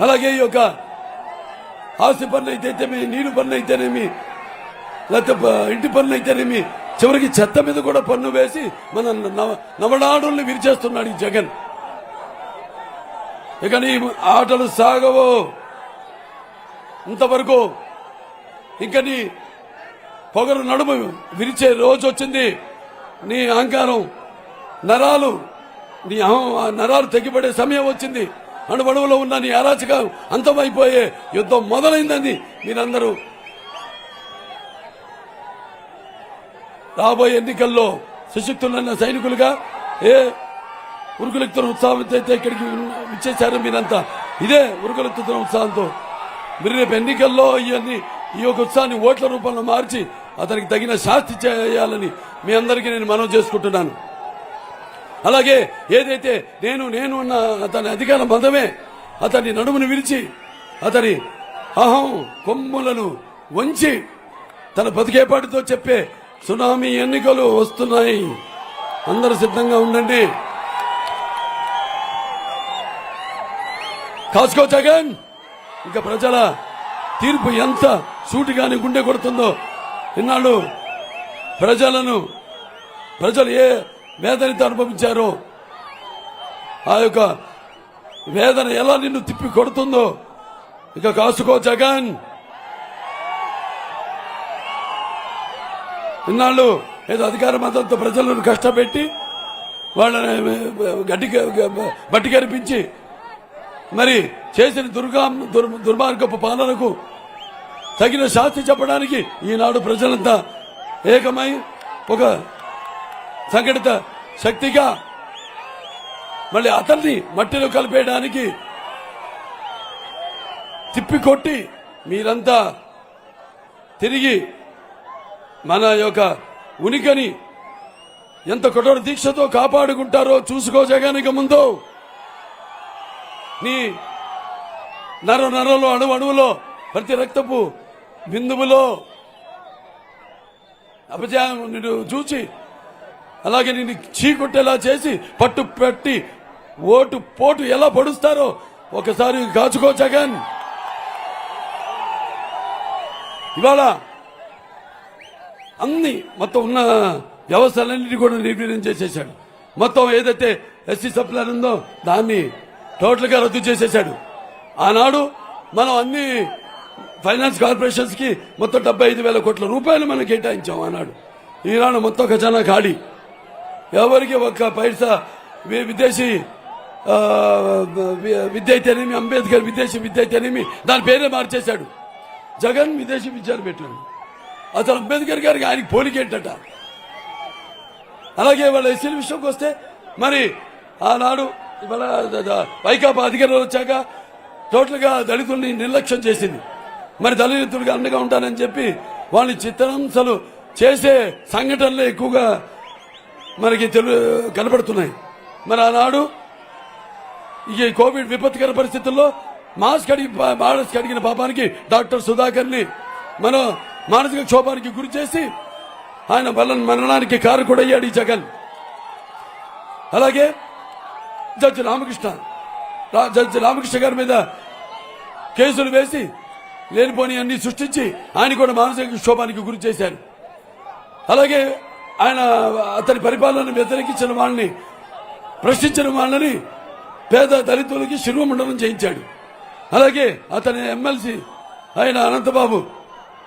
అలాగే ఈ యొక్క ఆస్తి పన్ను అయితేనేమి నీరు పన్ను అయితేనేమి లేకపోతే ఇంటి పన్ను అయితేనేమి చివరికి చెత్త మీద కూడా పన్ను వేసి మన నవ నవనాడుల్ని విరిచేస్తున్నాడు ఈ జగన్. ఇక నీ ఆటలు సాగవు. ఇంతవరకు ఇంకా నీ పొగరు నడుము విరిచే రోజు వచ్చింది. నీ అహంకారం నరాలు నీ అహం ఆ నరాలు తెగిపడే సమయం వచ్చింది. అణువణువులో ఉన్న నీ అరాచక అంతమైపోయే యుద్ధం మొదలైందని మీరందరూ. రాబోయే ఎన్నికల్లో సుశక్తులైన సైనికులుగా ఏ ఉరుకులెత్తున్న ఉత్సాహంతో అయితే ఇక్కడికి ఇచ్చేశారు మీరంతా ఇదే ఉరుకులెత్తుతున్న ఉత్సాహంతో. మీరు రేపు ఎన్నికల్లో ఇవన్నీ ఈ యొక్క ఉత్సాహాన్ని ఓట్ల రూపంలో మార్చి అతనికి తగిన శాస్తి చేయాలని మీ అందరికీ నేను మనవి చేసుకుంటున్నాను. అలాగే ఏదైతే నేను నేను అన్న అతని అధికార బంధమే అతని నడుమును విరిచి అతని అహం కొమ్ములను వంచి తన బతికేపాటితో చెప్పే సునామీ ఎన్నికలు వస్తున్నాయి. అందరూ సిద్ధంగా ఉండండి. కాసుకో జగన్! ఇంకా ప్రజల తీర్పు ఎంత సూటిగాని గుండె కొడుతుందో. ఇన్నాళ్ళు ప్రజలను ప్రజలు ఏ వేదనతో అనుభవించారో. ఆ యొక్క వేదన ఎలా నిన్ను తిప్పి కొడుతుందో. ఇక కాసుకో జగన్. ఇన్నాళ్ళు ఏదో అధికార మతంతో ప్రజలను కష్టపెట్టి వాళ్ళని గడ్డి బట్టి కనిపించి మరి చేసిన దుర్గా దుర్ దుర్మార్గపు పాలనకు తగిన శాస్తి చెప్పడానికి ఈనాడు ప్రజలంతా ఏకమై ఒక సంఘటిత శక్తిగా మళ్ళీ అతన్ని మట్టిలో కలిపేయడానికి తిప్పికొట్టి మీరంతా తిరిగి మన యొక్క ఉనికిని ఎంత కఠోర దీక్షతో కాపాడుకుంటారో చూసుకో జగనిక ముందు. నీ నర నరలో అణు అణువులో ప్రతి రక్తపు బిందువులో అపజయం చూచి అలాగే నిన్ను చీకుట్టేలా చేసి పట్టు పెట్టి ఓటు పోటు ఎలా పొడుస్తారో ఒకసారి కాచుకో జగన్. ఇవాళ అన్ని మొత్తం ఉన్న వ్యవస్థలన్నిటి కూడా నిర్వీర్యం చేసేసాడు మొత్తం ఏదైతే ఎస్సీ సప్లాన్ ఉందో దాన్ని టోటల్గా రద్దు చేసేశాడు. ఆనాడు మనం అన్ని ఫైనాన్స్ కార్పొరేషన్స్కి మొత్తం డెబ్బై ఐదు వేల కోట్ల రూపాయలు మనం కేటాయించాం ఆనాడు. ఈనాడు మొత్తం ఖజానా ఖాళీ. ఎవరికి ఒక్క పైసా? విదేశీ విద్య అయితేనేమి అంబేద్కర్ విదేశీ విద్య అయితేనేమి దాని పేరే మార్చేశాడు. జగన్ విదేశీ విద్యను పెట్టాడు అసలు అంబేద్కర్ గారికి ఆయనకి పోలికేంటట? అలాగే వాళ్ళ ఎస్సీల విషయంకి వస్తే మరి ఆనాడు ఇవాళ వైకాపా అధికారంలో వచ్చాక టోటల్గా దళితుల్ని నిర్లక్ష్యం చేసింది. మరి దళితుడిగా అండగా ఉంటానని చెప్పి వాళ్ళని చిత్రహింసలు చేసే సంఘటనలు ఎక్కువగా మనకి తెలు కనబడుతున్నాయి మరి ఆనాడు ఈ కోవిడ్ విపత్కర పరిస్థితుల్లో మాస్క్ అడిగి మాస్క్ అడిగిన పాపానికి డాక్టర్ సుధాకర్ని మన మానసిక క్షోభానికి గురి చేసి ఆయన వల్ల మరణానికి కారకుడయ్యాడు ఈ జగన్. అలాగే జడ్జి రామకృష్ణ రా- జడ్జి రామకృష్ణ గారి మీద కేసులు వేసి లేనిపోని అన్ని సృష్టించి ఆయన కూడా మానసిక క్షోభానికి గురి చేశారు. అలాగే ఆయన అతని పరిపాలనను వ్యతిరేకించిన వాళ్ళని ప్రశ్నించిన వాళ్ళని పేద దళితులకి శిరోమండలం చేయించాడు. అలాగే అతని ఎమ్మెల్సీ ఆయన అనంతబాబు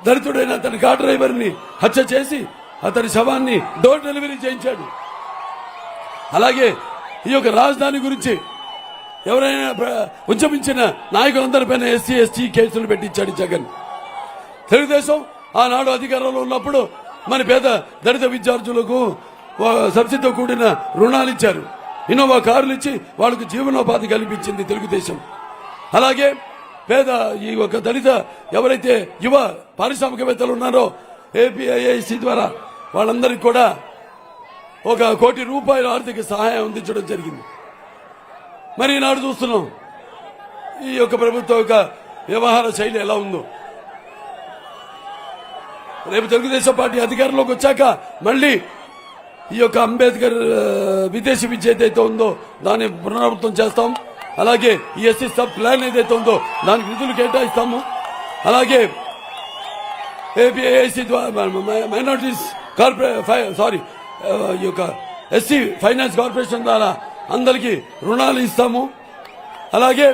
దళితుడైన అతని కార్ డ్రైవర్ని హత్య చేసి అతని శవాన్ని డోర్ డెలివరీ చేయించాడు. అలాగే ఈ యొక్క రాజధాని గురించి ఎవరైనా ప్ర- ఉద్యమించిన నాయకులందరిపైన ఎస్సీ ఎస్టీ కేసులు పెట్టించాడు జగన్. తెలుగుదేశం ఆనాడు అధికారంలో ఉన్నప్పుడు మన పేద దళిత విద్యార్థులకు సబ్సిడీతో కూడిన రుణాలు ఇచ్చారు. ఇన్నోవా కార్లు ఇచ్చి వాళ్ళకు జీవనోపాధి కల్పించింది తెలుగుదేశం. అలాగే పేద ఈ ఒక దళిత ఎవరైతే యువ పారిశ్రామికవేత్తలు ఉన్నారో ఏపీఐఐసి ద్వారా వాళ్ళందరికీ కూడా ఒక కోటి రూపాయల ఆర్థిక సహాయం అందించడం జరిగింది. మరి ఈనాడు చూస్తున్నాం ఈ యొక్క ప్రభుత్వం యొక్క వ్యవహార శైలి ఎలా ఉందో. రేపు తెలుగుదేశం పార్టీ అధికారంలోకి వచ్చాక మళ్ళీ ఈ యొక్క అంబేద్కర్ విదేశీ విద్య ఏదైతే ఉందో దాన్ని పునరావృతం చేస్తాం. అలాగే ఈ ఎస్సీ సబ్ ప్లాన్ ఏదైతే ఉందో దానికి నిధులు కేటాయిస్తాము. అలాగే ఏపీఐసి మైనార్టీస్ కార్పొరే సారీ ఈ యొక్క ఎస్సీ ఫైనాన్స్ కార్పొరేషన్ ద్వారా అందరికీ రుణాలు ఇస్తాము. అలాగే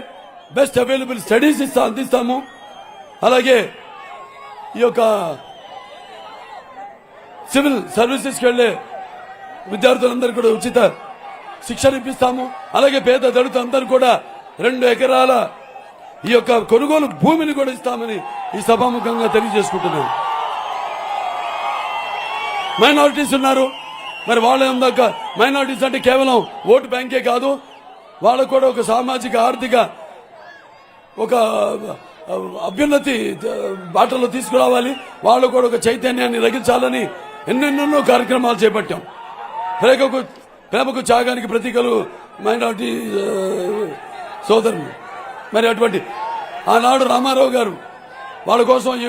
బెస్ట్ అవైలబుల్ స్టడీస్ ఇస్తా అందిస్తాము. అలాగే ఈ యొక్క సివిల్ సర్వీసెస్కి వెళ్ళే విద్యార్థులందరూ కూడా ఉచిత శిక్షణ ఇప్పిస్తాము. అలాగే పేద దళిత అందరూ కూడా రెండు ఎకరాల ఈ యొక్క కొనుగోలు భూమిని కూడా ఇస్తామని ఈ సభాముఖంగా తెలియజేసుకుంటున్నాను. మైనారిటీస్ ఉన్నారు. మరి వాళ్ళ దాకా మైనారిటీస్ అంటే కేవలం ఓటు బ్యాంకే కాదు. వాళ్ళకు కూడా ఒక సామాజిక ఆర్థిక ఒక అభ్యున్నతి బాటలో తీసుకురావాలి. వాళ్ళు కూడా ఒక చైతన్యాన్ని రగించాలని ఎన్నెన్నెన్నో కార్యక్రమాలు చేపట్టాం. ప్రేమకు ప్రేమకు త్యాగానికి ప్రతీకలు మైనార్టీ సోదరులు. మరి అటువంటి ఆనాడు రామారావు గారు వాళ్ళ కోసం ఈ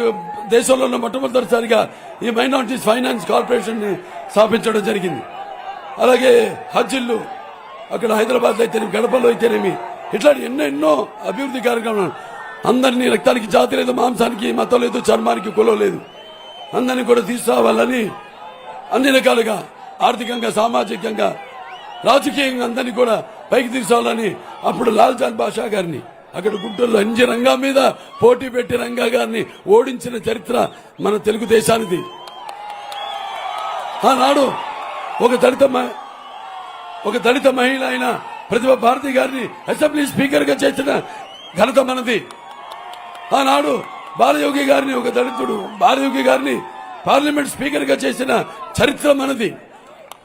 దేశంలో ఉన్న మొట్టమొదటిసారిగా ఈ మైనార్టీస్ ఫైనాన్స్ కార్పొరేషన్ని స్థాపించడం జరిగింది. అలాగే హజ్జిల్లు అక్కడ హైదరాబాద్ అయితేనేమి గడపలో అయితేనేమి ఇట్లాంటి ఎన్నో ఎన్నో అభివృద్ధి కార్యక్రమాలు. అందరినీ రక్తానికి జాతి లేదు మాంసానికి మతం లేదు చర్మానికి కులం లేదు. అందరినీ కూడా తీసుకురావాలని అన్ని రకాలుగా ఆర్థికంగా సామాజికంగా రాజకీయంగా అందరినీ కూడా పైకి తీసుకోవాలని అప్పుడు లాల్ బాషా గారిని అక్కడ గుంటూరులో అంజి రంగా మీద పోటీ పెట్టి రంగా గారిని ఓడించిన చరిత్ర మన తెలుగుదేశానిది ఆనాడు ఒక దళిత ఒక దళిత మహిళ అయిన ప్రతిభ భారతి గారిని అసెంబ్లీ స్పీకర్గా చేసిన ఘనత మనది. ఆనాడు బాలయోగి గారిని ఒక దళితుడు బాలయోగి గారిని పార్లమెంట్ స్పీకర్గా చేసిన చరిత్ర మనది.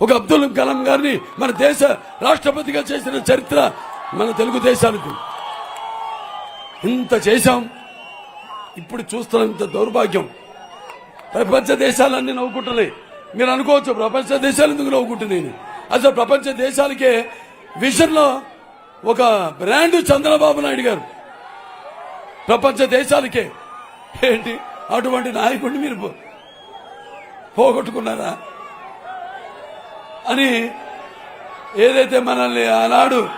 ఒక అబ్దుల్ కలాం గారిని మన దేశ రాష్ట్రపతిగా చేసిన చరిత్ర మన తెలుగుదేశానికి ఇంత చేశాం ఇప్పుడు చూస్తున్నంత దౌర్భాగ్యం. ప్రపంచ దేశాలన్నీ నవ్వుకుంటున్నాయి. మీరు అనుకోవచ్చు ప్రపంచ దేశాలు ఎందుకు నవ్వుకుంటున్నాయి? అసలు ప్రపంచ దేశాలకే విషన్లో ఒక బ్రాండ్ చంద్రబాబు నాయుడు గారు. ప్రపంచ దేశాలకే. ఏంటి? అటువంటి నాయకుడిని మీరు పోగొట్టుకున్నారా? అని ఏదైతే మనల్ని ఆనాడు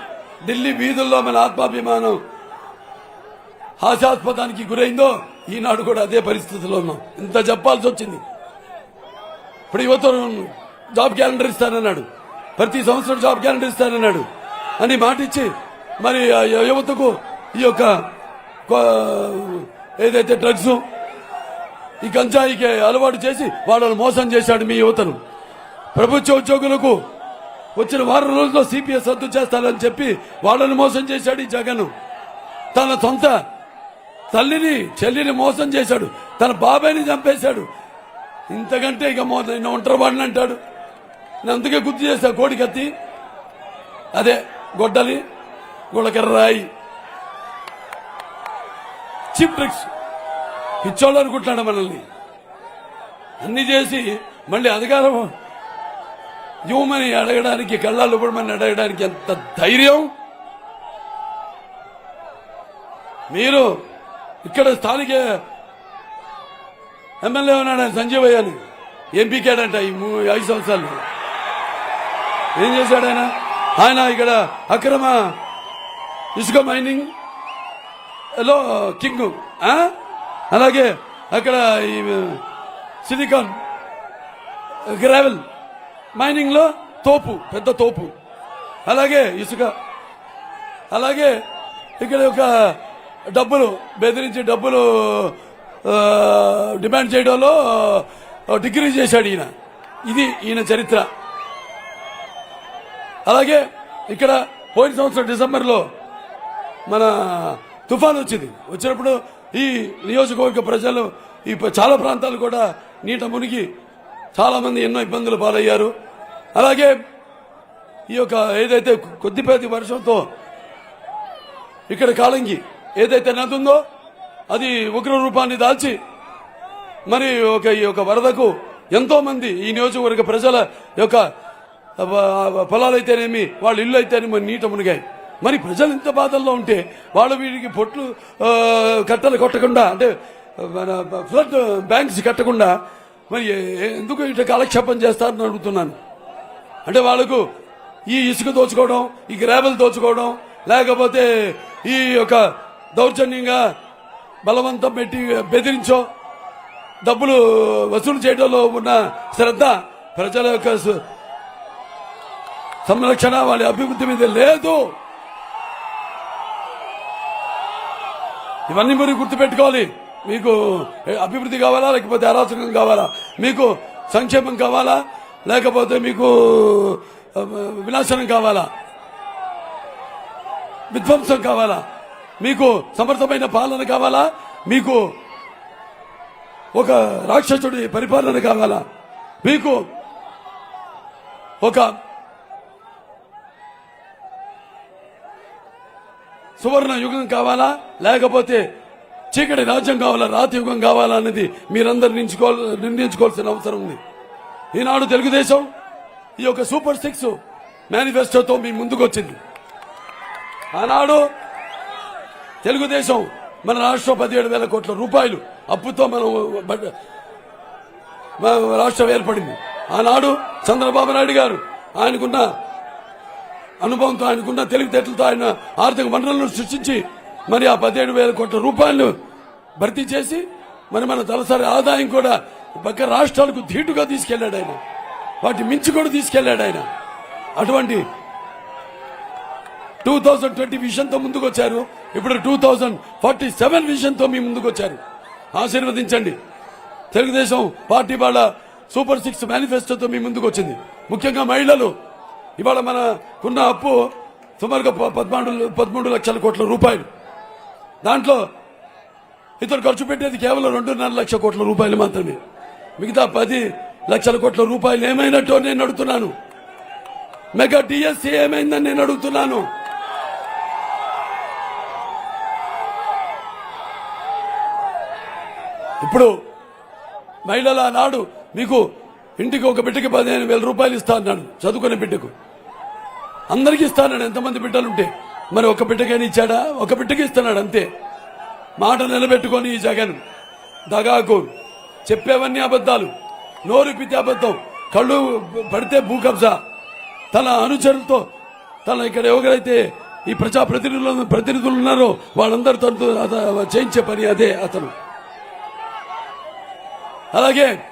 ఢిల్లీ వీధుల్లో మన ఆత్మాభిమానం హాస్యాస్పదానికి గురైందో ఈనాడు కూడా అదే పరిస్థితిలో ఉన్నాం. ఇంత చెప్పాల్సి వచ్చింది. ఇప్పుడు యువత జాబ్ క్యాలెండర్ ఇస్తానన్నాడు. ప్రతి సంవత్సరం జాబ్ క్యాలెండర్ ఇస్తానన్నాడు. అని మాటిచ్చి మరి ఆ యువతకు ఈ యొక్క ఏదైతే డ్రగ్స్ ఈ గంజాయికి అలవాటు చేసి వాళ్ళని మోసం చేశాడు మీ యువతను. ప్రభుత్వ ఉద్యోగులకు వచ్చిన వారం రోజుల్లో సిపిఎస్ రద్దు చేస్తానని చెప్పి వాళ్ళని మోసం చేశాడు ఈ జగన్. తన సొంత తల్లిని చెల్లిని మోసం చేశాడు. తన బాబాయిని చంపేశాడు. ఇంతకంటే ఇక మో నిన్న ఒంటరి వాడిని అంటాడు. నేను అందుకే గుర్తు చేశా కోడి కత్తి. అదే గొడ్డలి గుళకర్ర రాయి. చిప్ ట్రిక్స్ పిచ్చోళ్ళు అనుకుంటున్నాడు మనల్ని. అన్ని చేసి మళ్ళీ అధికారం ఇవ్వమని అడగడానికి కళ్ళాలు ఇవ్వడమని అడగడానికి ఎంత ధైర్యం? మీరు ఇక్కడ స్థానిక ఎమ్మెల్యే ఉన్నాడు ఆయన సంజీవయ్య అని ఏం పీకాడంట ఈ ఐదు సంవత్సరాలు? ఏం చేశాడు ఆయన? ఆయన ఇక్కడ అక్రమ ఇసుక మైనింగ్ హలో కింగ్ ఆ? అలాగే అక్కడ ఈ సిలికాన్ గ్రావెల్ మైనింగ్లో తోపు పెద్ద తోపు. అలాగే ఇసుక. అలాగే ఇక్కడ ఒక డబ్బులు బెదిరించి డబ్బులు డిమాండ్ చేయడంలో డిగ్రీ చేశాడు ఈయన. ఇది ఈయన చరిత్ర. అలాగే ఇక్కడ పోయిన సంవత్సరం డిసెంబర్లో మన తుఫాన్ వచ్చింది. వచ్చినప్పుడు ఈ నియోజకవర్గ ప్రజలు ఈ చాలా ప్రాంతాలు కూడా నీట మునిగి చాలామంది ఎన్నో ఇబ్బందులు పాలయ్యారు. అలాగే ఈ యొక్క ఏదైతే కొద్దిపాటి వర్షంతో ఇక్కడ కాలంగి ఏదైతే నది ఉందో అది ఉగ్ర రూపాన్ని దాల్చి మరి ఒక ఈ యొక్క వరదకు ఎంతో మంది ఈ నియోజకవర్గ ప్రజల యొక్క పొలాలైతేనేమి వాళ్ళ ఇల్లు అయితేనేమి నీట మునిగాయి. మరి ప్రజలు ఇంత బాధల్లో ఉంటే వాళ్ళు వీడికి పొట్లు కట్టలు కొట్టకుండా అంటే మన ఫ్లడ్ బ్యాంక్స్ కట్టకుండా మరి ఎందుకు ఇట కాలక్షేపం చేస్తారని అడుగుతున్నాను. అంటే వాళ్ళకు ఈ ఇసుక దోచుకోవడం ఈ గ్రావెల్ దోచుకోవడం లేకపోతే ఈ యొక్క దౌర్జన్యంగా బలవంతం పెట్టి బెదిరించో డబ్బులు వసూలు చేయడంలో ఉన్న శ్రద్ధ ప్రజల యొక్క సంరక్షణ వాళ్ళ అభివృద్ధి మీద లేదు. ఇవన్నీ మీరు గుర్తుపెట్టుకోవాలి. మీకు అభివృద్ధి కావాలా లేకపోతే అరాచకం కావాలా? మీకు సంక్షేమం కావాలా? లేకపోతే మీకు వినాశనం కావాలా? విధ్వంసం కావాలా? మీకు సమర్థమైన పాలన కావాలా? మీకు ఒక రాక్షసుడి పరిపాలన కావాలా? మీకు ఒక సువర్ణ యుగం కావాలా? లేకపోతే చీకటి రాజ్యం కావాలా? రాతి యుగం కావాలా అనేది మీరందరూ నించుకో నిర్ణయించుకోవాల్సిన అవసరం ఉంది. ఈనాడు తెలుగుదేశం ఈ యొక్క సూపర్ సిక్స్ మేనిఫెస్టోతో మీ ముందుకు వచ్చింది ఆనాడు తెలుగుదేశం మన రాష్ట్రం పదిహేడు వేల కోట్ల రూపాయలు అప్పుతో మనం బడ్- రాష్ట్రం ఏర్పడింది. ఆనాడు చంద్రబాబు నాయుడు గారు ఆయనకున్న అనుభవంతో ఆయనకున్న తెలివితేటలతో ఆయన ఆర్థిక వనరులను సృష్టించి మరి ఆ పదిహేడు వేల కోట్ల రూపాయలను భర్తీ చేసి మరి మన తలసరి ఆదాయం కూడా పక్క రాష్ట్రాలకు ధీటుగా తీసుకెళ్ళాడు ఆయన. వాటి మించి కూడా తీసుకెళ్ళాడు ఆయన. అటువంటి టూ థౌజండ్ ట్వంటీ విజన్తో ముందుకొచ్చారు. ఇప్పుడు టూ థౌజండ్ ఫార్టీ సెవెన్ విజన్తో మీ ముందుకొచ్చారు. ఆశీర్వదించండి. తెలుగుదేశం పార్టీ వాళ్ళ సూపర్ సిక్స్ మేనిఫెస్టోతో మీ ముందుకు వచ్చింది ముఖ్యంగా మహిళలు. ఇవాళ మనకున్న అప్పు సుమారుగా పదమూడు పదమూడు లక్షల కోట్ల రూపాయలు. దాంట్లో ఇతను ఖర్చు పెట్టేది కేవలం రెండున్నర లక్షల కోట్ల రూపాయలు మాత్రమే. మిగతా పది లక్షల కోట్ల రూపాయలు ఏమైనట్టు నేను అడుగుతున్నాను. మెగా డిఎస్సి ఏమైందని నేను అడుగుతున్నాను. ఇప్పుడు మహిళల నాడు మీకు ఇంటికి ఒక బిడ్డకి పదిహేను వేల రూపాయలు ఇస్తా అన్నాడు చదువుకునే బిడ్డకు. అందరికీ ఇస్తాడు ఎంతమంది బిడ్డలుంటే. మరి ఒక బిడ్డకైనా ఇచ్చాడా? ఒక బిడ్డకి ఇస్తున్నాడు అంతే. మాట నిలబెట్టుకొని ఈ జగన్ దగాకు చెప్పేవన్నీ అబద్ధాలు. నోరు పితే అబద్ధం కళ్ళు పడితే భూ కబ్జా. తన అనుచరులతో తన ఇక్కడ ఎవరైతే ఈ ప్రజా ప్రతినిధులు ప్రతినిధులు ఉన్నారో వాళ్ళందరూ అత- చేయించే పని అదే అతను. అలాగే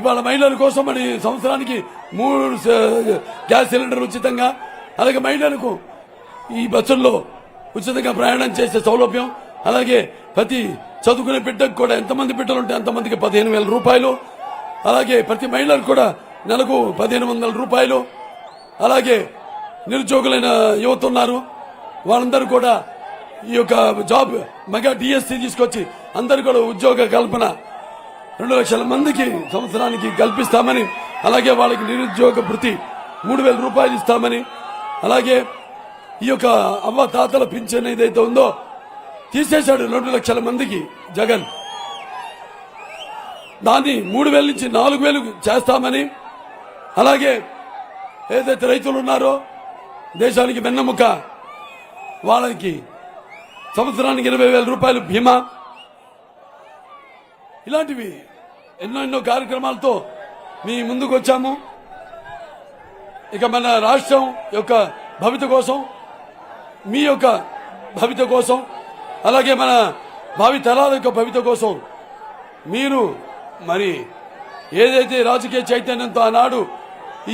ఇవాళ మహిళల కోసం మరి సంవత్సరానికి మూడు గ్యాస్ సిలిండర్ ఉచితంగా అలాగే మహిళలకు ఈ బస్సుల్లో ఉచితంగా ప్రయాణం చేసే సౌలభ్యం అలాగే ప్రతి చదువుకునే బిడ్డకు కూడా ఎంతమంది బిడ్డలు ఉంటే అంతమందికి పదిహేను వేల రూపాయలు అలాగే ప్రతి మహిళలకు కూడా నెలకు పదిహేను వందల రూపాయలు అలాగే నిరుద్యోగులైన యువత ఉన్నారు. వాళ్ళందరూ కూడా ఈ యొక్క జాబ్ మెగా డిఎస్సి తీసుకొచ్చి అందరు కూడా ఉద్యోగ కల్పన రెండు లక్షల మందికి సంవత్సరానికి కల్పిస్తామని అలాగే వాళ్ళకి నిరుద్యోగ భృతి మూడు వేల రూపాయలు ఇస్తామని అలాగే ఈ యొక్క అవ్వ తాతల పింఛన్ ఏదైతే ఉందో తీసేశాడు రెండు లక్షల మందికి జగన్. దాన్ని మూడు వేల నుంచి నాలుగు వేలు చేస్తామని అలాగే ఏదైతే రైతులు ఉన్నారో దేశానికి వెన్నెముక వాళ్ళకి సంవత్సరానికి ఇరవై వేల రూపాయలు బీమా. ఇలాంటివి ఎన్నో ఎన్నో కార్యక్రమాలతో మీ ముందుకు వచ్చాము. ఇక మన రాష్ట్రం యొక్క భవిత కోసం మీ యొక్క భవిత కోసం అలాగే మన భావి తరాల యొక్క భవిత కోసం మీరు మరి ఏదైతే రాజకీయ చైతన్యంతో ఆనాడు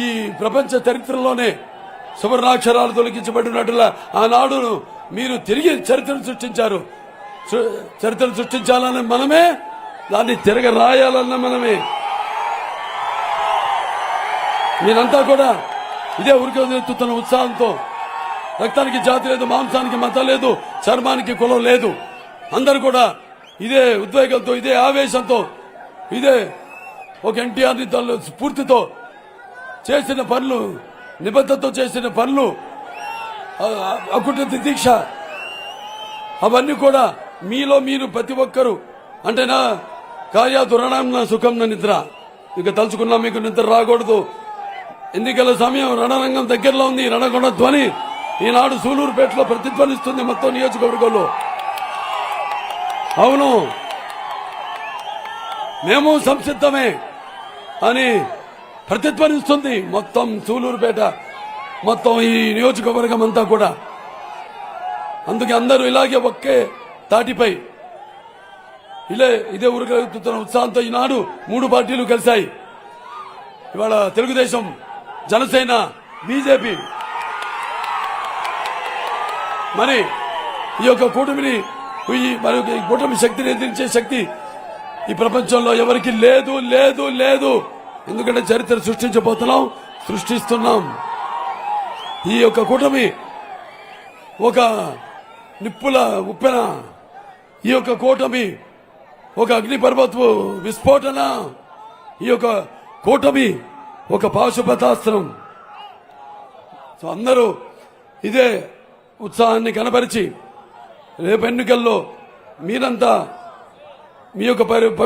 ఈ ప్రపంచ చరిత్రలోనే సువర్ణాక్షరాలు తొలగించబడినట్లుగా ఆనాడు మీరు తిరిగి చరిత్రను సృష్టించారు. చరిత్రను సృష్టించాలని మనమే దాన్ని తిరగ రాయాలన్నా మనమే. మీరంతా కూడా ఇదే ఉరికి వదిలెత్తుతున్న ఉత్సాహంతో రక్తానికి జాతి లేదు మాంసానికి మతం లేదు చర్మానికి కులం లేదు. అందరు కూడా ఇదే ఉద్వేగంతో ఇదే ఆవేశంతో ఇదే ఒక ఎన్టీఆర్ స్ఫూర్తితో చేసిన పనులు నిబద్ధతతో చేసిన పనులు అకుటి దీక్ష అవన్నీ కూడా మీలో మీరు ప్రతి ఒక్కరు అంటే నా కార్య దురణం నా సుఖం నా నిద్ర. ఇక తలుచుకున్నా మీకు నిద్ర రాకూడదు. ఎన్నికల సమయం రణరంగం దగ్గరలో ఉంది. రణగొండ ధ్వని ఈనాడు సూలూరుపేటలో ప్రతిధ్వనిస్తుంది మొత్తం నియోజకవర్గంలో. అవును. మేము సంసిద్ధమే అని ప్రతిధ్వనిస్తుంది మొత్తం సూలూరుపేట మొత్తం ఈ నియోజకవర్గం అంతా కూడా. అందుకే అందరూ ఇలాగే ఒకే తాటిపై ఇలే ఇదే ఊరుగలుగుతున్న ఉత్సాహంతో ఈనాడు మూడు పార్టీలు కలిశాయి. ఇవాళ తెలుగుదేశం జనసేన బీజేపీ. మరి ఈ యొక్క కూటమిని ఈ మరి ఈ కూటమి శక్తిని ఎదిరించే శక్తి ఈ ప్రపంచంలో ఎవరికి లేదు లేదు లేదు. ఎందుకంటే చరిత్ర సృష్టించబోతున్నాం సృష్టిస్తున్నాం. ఈ యొక్క కూటమి ఒక నిప్పుల ఉప్పెన ఈ యొక్క కూటమి ఒక అగ్ని పర్వతపు విస్ఫోటన ఈ యొక్క కూటమి ఒక పాశుపతాస్త్రం. సో అందరూ ఇదే ఉత్సాహాన్ని కనపరిచి రేపు ఎన్నికల్లో మీరంతా మీ యొక్క పవి-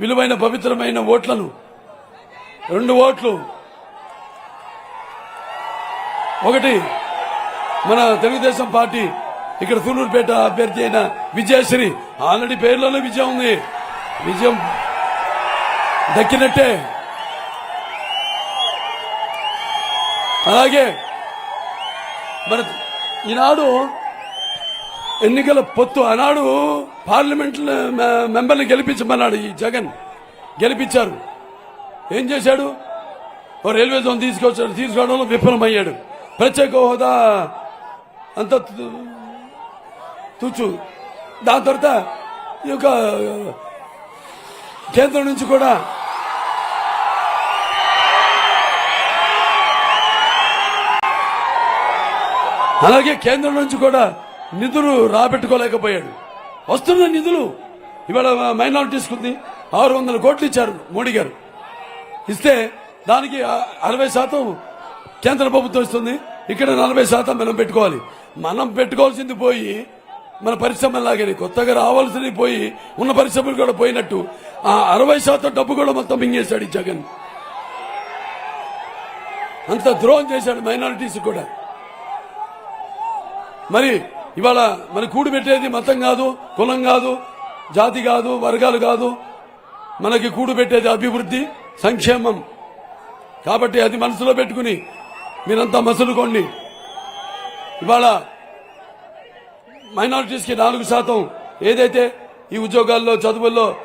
విలువైన పవిత్రమైన ఓట్లను రెండు ఓట్లు. ఒకటి మన తెలుగుదేశం పార్టీ ఇక్కడ సూలూరుపేట అభ్యర్థి అయిన విజయశ్రీ. ఆల్రెడీ పేర్లోనే విజయం ఉంది. విజయం దక్కినట్టే. అలాగే మన ఈనాడు ఎన్నికల పొత్తు ఆనాడు పార్లమెంట్ మెంబర్ని గెలిపించమన్నాడు ఈ జగన్. గెలిపించారు. ఏం చేశాడు? ఓ రైల్వే జోన్ తీసుకొచ్చాడు. తీసుకోవడంలో విఫలమయ్యాడు. ప్రత్యేక హోదా అంత తుచ్చు దాని తర్వాత ఈ యొక్క కేంద్రం నుంచి కూడా అలాగే కేంద్రం నుంచి కూడా నిధులు రాబెట్టుకోలేకపోయాడు. వస్తున్న నిధులు ఇవాళ మైనారిటీస్కి కుంది ఆరు వందల కోట్లు ఇచ్చారు మోడీ గారు. ఇస్తే దానికి అరవై శాతం కేంద్ర ప్రభుత్వం ఇస్తుంది. ఇక్కడ నలభై శాతం మనం పెట్టుకోవాలి. మనం పెట్టుకోవాల్సింది పోయి మన పరిశ్రమలాగే కొత్తగా రావాల్సినవి పోయి ఉన్న పరిశ్రమలు కూడా పోయినట్టు ఆ అరవై శాతం డబ్బు కూడా మొత్తం మింగేశాడు ఈ జగన్. అంత ద్రోహం చేశాడు మైనారిటీస్ కూడా. మరి ఇవాళ మన కూడి పెట్టేది మతం కాదు కులం కాదు జాతి కాదు వర్గాలు కాదు. మనకి కూడు పెట్టేది అభివృద్ధి సంక్షేమం. కాబట్టి అది మనసులో పెట్టుకుని మీరంతా మసులుకోండి. ఇవాళ మైనారిటీస్కి నాలుగు శాతం ఏదైతే ఈ ఉద్యోగాల్లో చదువుల్లో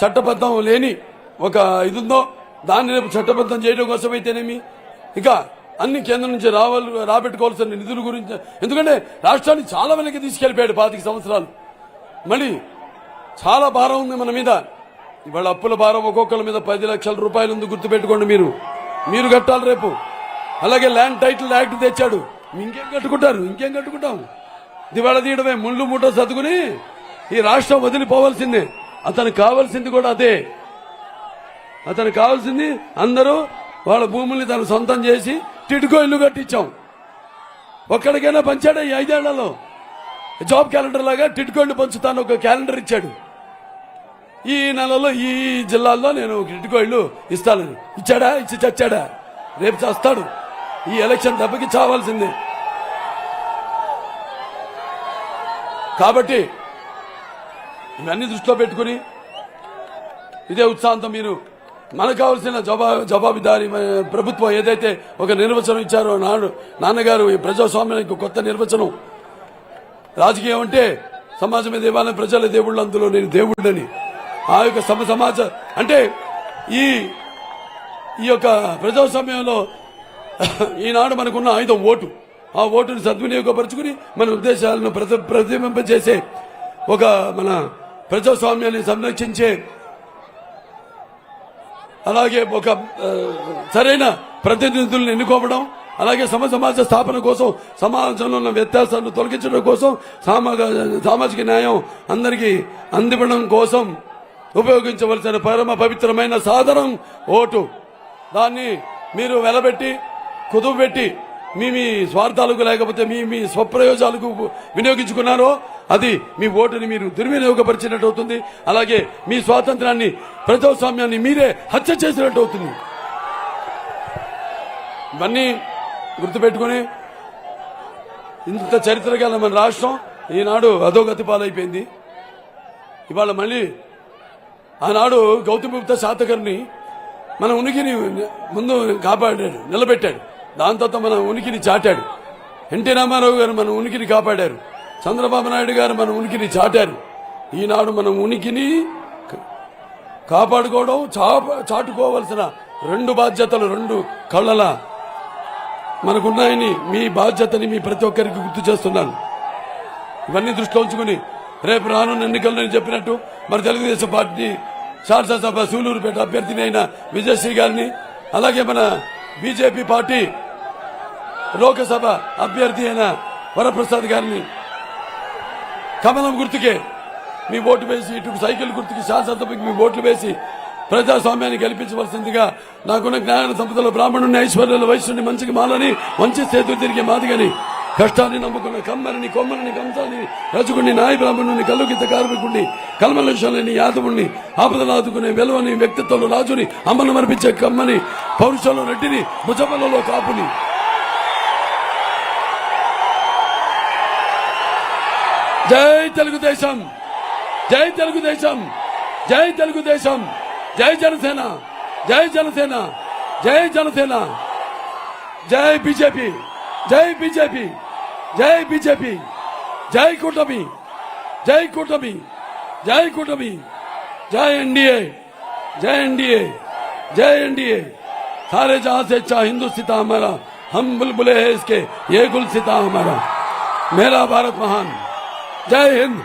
చట్టబద్ధం లేని ఒక ఇది ఉందో దాన్ని రేపు చట్టబద్ధం చేయడం కోసమైతేనేమి? ఇంకా అన్ని కేంద్రం నుంచి రావాలి రాబెట్టుకోవాల్సిన నిధుల గురించి ఎందుకంటే రాష్ట్రాన్ని చాలా వెనక్కి తీసుకెళ్ళిపోయాడు పాతిక సంవత్సరాలు. మళ్ళీ చాలా భారం ఉంది మన మీద. ఇవాళ అప్పుల భారం ఒక్కొక్కరి మీద పది లక్షల రూపాయలు ఉంది గుర్తుపెట్టుకోండి మీరు. మీరు కట్టాలి రేపు. అలాగే ల్యాండ్ టైటిల్ యాక్ట్ తెచ్చాడు. ఇంకేం కట్టుకుంటారు? ఇంకేం కట్టుకుంటాము దివాళ తీయడమే ముళ్ళు మూట సర్దుకుని ఈ రాష్ట్రం వదిలిపోవాల్సిందే. అతనికి కావాల్సింది కూడా అదే. అతనికి కావాల్సింది అందరూ వాళ్ళ భూముల్ని తను సొంతం చేసి టిడ్కో ఇల్లు కట్టించాం. ఒక్కడికైనా పంచాడు ఈ ఐదేళ్ళలో? జాబ్ క్యాలెండర్ లాగా టిడ్కో ఇల్లు పంచుతాను ఒక క్యాలెండర్ ఇచ్చాడు. ఈ నెలలో ఈ జిల్లాల్లో నేను టిడ్కో ఇల్లు ఇస్తాను ఇచ్చాడా? ఇచ్చి చచ్చాడా? రేపు చేస్తాడు. ఈ ఎలక్షన్ దెబ్బకి చావాల్సిందే. కాబట్టి ఇవన్నీ దృష్టిలో పెట్టుకుని ఇదే ఉత్సాహంతో మీరు మనకు కావాల్సిన జవా జవాబుదారీ ప్రభుత్వం ఏదైతే ఒక నిర్వచనం ఇచ్చారో నాడు నాన్నగారు ఈ ప్రజాస్వామ్యానికి కొత్త నిర్వచనం. రాజకీయం అంటే సమాజం మీద ఇవ్వాలని ప్రజల దేవుళ్ళు అందులో నేను దేవుడిని ఆ యొక్క సమ సమాజ అంటే ఈ ఈ యొక్క ప్రజాస్వామ్యంలో ఈనాడు మనకున్న ఆయుధం ఓటు. ఆ ఓటుని సద్వినియోగపరుచుకుని మన ఉద్దేశాలను ప్రతి ప్రతిబింబచేసే ఒక మన ప్రజాస్వామ్యాన్ని సంరక్షించే అలాగే ఒక సరైన ప్రతినిధులను ఎన్నుకోవడం అలాగే సమ సమాజ స్థాపన కోసం సమాజంలో ఉన్న వ్యత్యాసాలను తొలగించడం కోసం సామాజిక సామాజిక న్యాయం అందరికీ అందివ్వడం కోసం ఉపయోగించవలసిన పరమ పవిత్రమైన సాధనం ఓటు. దాన్ని మీరు వెలబెట్టి కుదువు పెట్టి మీ మీ స్వార్థాలకు లేకపోతే మీ మీ స్వప్రయోజనాలకు వినియోగించుకున్నారో అది మీ ఓటుని మీరు దుర్వినియోగపరిచినట్టు అవుతుంది. అలాగే మీ స్వాతంత్రాన్ని ప్రజాస్వామ్యాన్ని మీరే హత్య చేసినట్టు అవుతుంది. ఇవన్నీ గుర్తుపెట్టుకుని ఇంత చరిత్ర గల మన రాష్ట్రం ఈనాడు అధోగతి పాలైపోయింది. ఇవాళ మళ్ళీ ఆనాడు గౌతమ గుప్త శాతకర్ని మన ఉనికిని ముందు కాపాడాడు నిలబెట్టాడు. దాంతో మన ఉనికిని చాటాడు. ఎన్టీ రామారావు గారు మన ఉనికిని కాపాడారు. చంద్రబాబు నాయుడు గారు మన ఉనికిని చాటారు. ఈనాడు మనం ఉనికిని కాపాడుకోవడం చాప- చాటుకోవలసిన రెండు బాధ్యతలు రెండు కళ్ళల మనకున్నాయని మీ బాధ్యతని మీ ప్రతి ఒక్కరికి గుర్తు చేస్తున్నాను. ఇవన్నీ దృష్టిలో ఉంచుకుని రేపు రానున్న ఎన్నికల్లో నేను చెప్పినట్టు మరి తెలుగుదేశం పార్టీ శాసనసభ సూలూరుపేట అభ్యర్థిని అయిన విజయశ్రీ గారిని అలాగే మన బీజేపీ పార్టీ లోకసభ అభ్యర్థి అయిన వరప్రసాద్ గారిని కమలం గుర్తుకే మీ ఓటు వేసి ఇటు సైకిల్ గుర్తుకి శాసనసభకి మీ ఓట్లు వేసి ప్రజాస్వామ్యాన్ని గెలిపించవలసిందిగా నాకున్న జ్ఞాన సంపదలో బ్రాహ్మణుని ఐశ్వర్యాల వయసుని మంచికి మాలని మంచి చేతులు తిరిగే మాదిగని కష్టాన్ని నమ్ముకున్న కమ్మరిని కొమ్మరిని కంసాన్ని రజుకుని నాయ బ్రాహ్మణుని కల్లుగిత కార్మికుడిని కల్మలక్షణని యాదవుణ్ణి ఆపదలు ఆదుకునే వెలువని వ్యక్తిత్వంలో రాజుని అమ్మను మరిపించే కమ్మని పౌరుషంలో రెడ్డిని భుజబలలో కాపుని. జై తెలుగుదేశం! జై తెలుగుదేశం! జై తెలుగుదేశం! జై జనసేన! జై జనసేన! జై జనసేన! జై బీజేపీ! జై బీజేపీ! జై బీజేపీ జై కూటమి జై కూటమి జై కూటమి జై एनडीए जय एनडीए जय एनडीए सारे जहां से अच्छा हिंदुस्ता हमारा हम बुलबुले हैं इसके ये गुलसिता हमारा मेरा भारत महान जय हिंद